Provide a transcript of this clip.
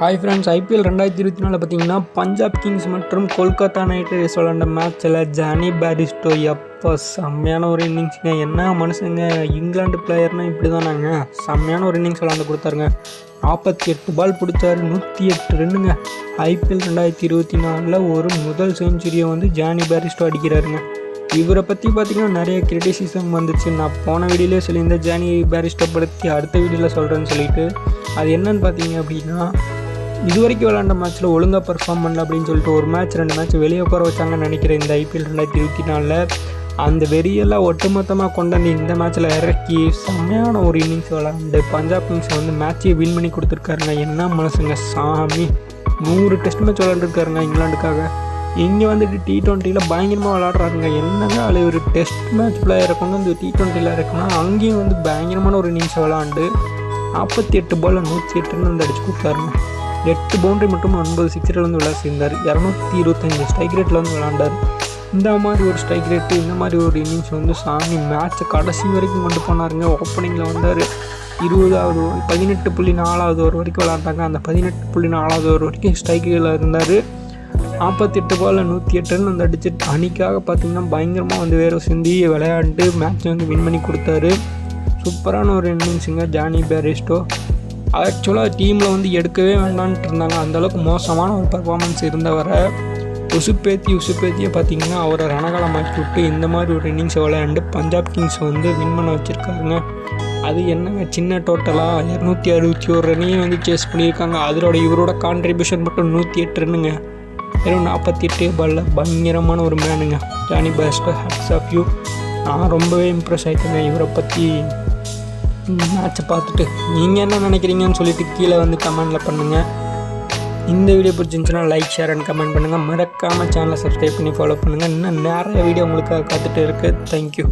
Hi friends IPL ரெண்டாயிரத்தி இருபத்தி நாலில் பார்த்தீங்கன்னா பஞ்சாப் கிங்ஸ் மற்றும் கொல்கத்தா நைட் ரைடர்ஸ் விளாண்ட மேட்ச்சில் ஜானி பேரிஸ்டோ எப்போ செம்மையான ஒரு இன்னிங்ஸுங்க என்ன மனுஷங்க இங்கிலாந்து பிளேயர்னா இப்படி தானாங்க செம்மையான ஒரு இன்னிங்ஸ் விளாண்டு கொடுத்தாருங்க. நாற்பத்தி எட்டு பால் பிடிச்சாரு நூற்றி எட்டு ரன்னுங்க ஐபிஎல் ரெண்டாயிரத்தி இருபத்தி நாலில் ஒரு முதல் செஞ்சுரியை வந்து ஜானி பேரிஸ்டோ அடிக்கிறாருங்க. இவரை பற்றி பார்த்தீங்கன்னா நிறைய கிரிட்டிசிசம் வந்துச்சு. நான் போன வீடியோலேயே சொல்லியிருந்தேன் ஜானி பேரிஸ்டோ பற்றி அடுத்த வீடியோவில் சொல்கிறேன்னு சொல்லிட்டு. அது என்னன்னு பார்த்தீங்க அப்படின்னா இது வரைக்கும் விளாண்ட மேட்ச்சில் ஒழுங்காக பர்ஃபார்ம் பண்ணல அப்படின்னு சொல்லிட்டு ஒரு மேட்ச் ரெண்டு மேட்ச் வெளியே உட்கார வச்சாங்கன்னு நினைக்கிறேன் இந்த ஐபிஎல் ரெண்டாயிரத்தி இருபத்தி நாலில் அந்த வெறியெல்லாம் ஒட்டுமொத்தமாக கொண்டாந்து இந்த மேட்ச்சில் இறக்கி செம்மையான ஒரு இன்னிங்ஸ் விளாண்டு பஞ்சாப் கிங்ஸ் வந்து மேட்சையே வின் பண்ணி கொடுத்துருக்காருங்க. என்ன மனசுங்க? சாமி நூறு டெஸ்ட் மேட்ச் விளாண்டுருக்காருங்க இங்கிலாந்துக்காக. இங்கே வந்துட்டு டி ட்வெண்ட்டியில் பயங்கரமாக விளாட்றாருங்க என்னங்க அது ஒரு டெஸ்ட் மேட்ச் பிளேயரை கொண்டு வந்து டி ட்வெண்ட்டியில் இருக்கணும் அங்கேயும் வந்து பயங்கரமான ஒரு இன்னிங்ஸ் விளாண்டு நாற்பத்தி எட்டு பாலில் நூற்றி எட்டு ரன் வந்து அடிச்சு கொடுத்தாருங்க எட்டு பவுண்டரி மட்டும் ஒன்பது சிக்ஸரில் வந்து விளையாட சேர்ந்தார் இரநூத்தி இருபத்தஞ்சி ஸ்ட்ரைக் ரேட்டில் வந்து விளாண்டார் இந்த மாதிரி ஒரு ஸ்ட்ரைக் ரேட்டு இந்த மாதிரி ஒரு இன்னிங்ஸ் வந்து சாமி மேட்ச்சை கடைசி வரைக்கும் கொண்டு போனாருங்க. ஓப்பனிங்கில் வந்தார். இருபதாவது பதினெட்டு புள்ளி நாலாவது ஒரு வரைக்கும் விளாண்டாங்க அந்த பதினெட்டு புள்ளி நாலாவது ஒரு வரைக்கும் ஸ்ட்ரைக்கில் இருந்தார். நாற்பத்தெட்டு பால் நூற்றி எட்டு ரன் வந்து அடிச்சு அணிக்காக பார்த்திங்கன்னா பயங்கரமாக வந்து வேறு சிந்தி விளையாண்டு மேட்ச் வந்து வின் பண்ணி கொடுத்தாரு. சூப்பரான ஒரு இன்னிங்ஸுங்க ஜானி பேரிஸ்டோ. ஆக்சுவலாக டீமில் வந்து எடுக்கவே வேண்டான்ட்டு இருந்தாங்க. அந்தளவுக்கு மோசமான ஒரு பர்ஃபார்மன்ஸ் இருந்தவரை உசுப்பேத்தி உசுப்பேத்தியை பார்த்தீங்கன்னா அவரை ரணகாலமாக்கி விட்டு இந்த மாதிரி ஒரு இன்னிங்ஸை விளையாண்டு பஞ்சாப் கிங்ஸ் வந்து வின் பண்ண வச்சுருக்காருங்க. அது என்னங்க சின்ன டோட்டலாக இரநூத்தி அறுபத்தி ஒரு ரன்னையும் வந்து சேஸ் பண்ணியிருக்காங்க. அதோட இவரோட கான்ட்ரிபியூஷன் மட்டும் நூற்றி எட்டு ரன்னுங்க. வெறும் நாற்பத்தி எட்டு பாலில் பயங்கரமான ஒரு மேனுங்க Johnny Bairstow hats off you நான் ரொம்பவே இம்ப்ரெஸ் ஆகிட்டேங்க இவரை பற்றி மேட்ச்சை பார்த்துட்டு. நீங்கள் என்ன நினைக்கிறீங்கன்னு சொல்லிட்டு கீழே வந்து கமெண்டில் பண்ணுங்கள் இந்த வீடியோ பிடிச்சிருந்துச்சுன்னா லைக் ஷேர் அண்ட் கமெண்ட் பண்ணுங்கள் மறக்காமல் சேனலை சப்ஸ்கிரைப் பண்ணி ஃபாலோ பண்ணுங்கள் இன்னும் நிறைய வீடியோ உங்களுக்காக காத்துட்டு இருக்குது தேங்க்யூ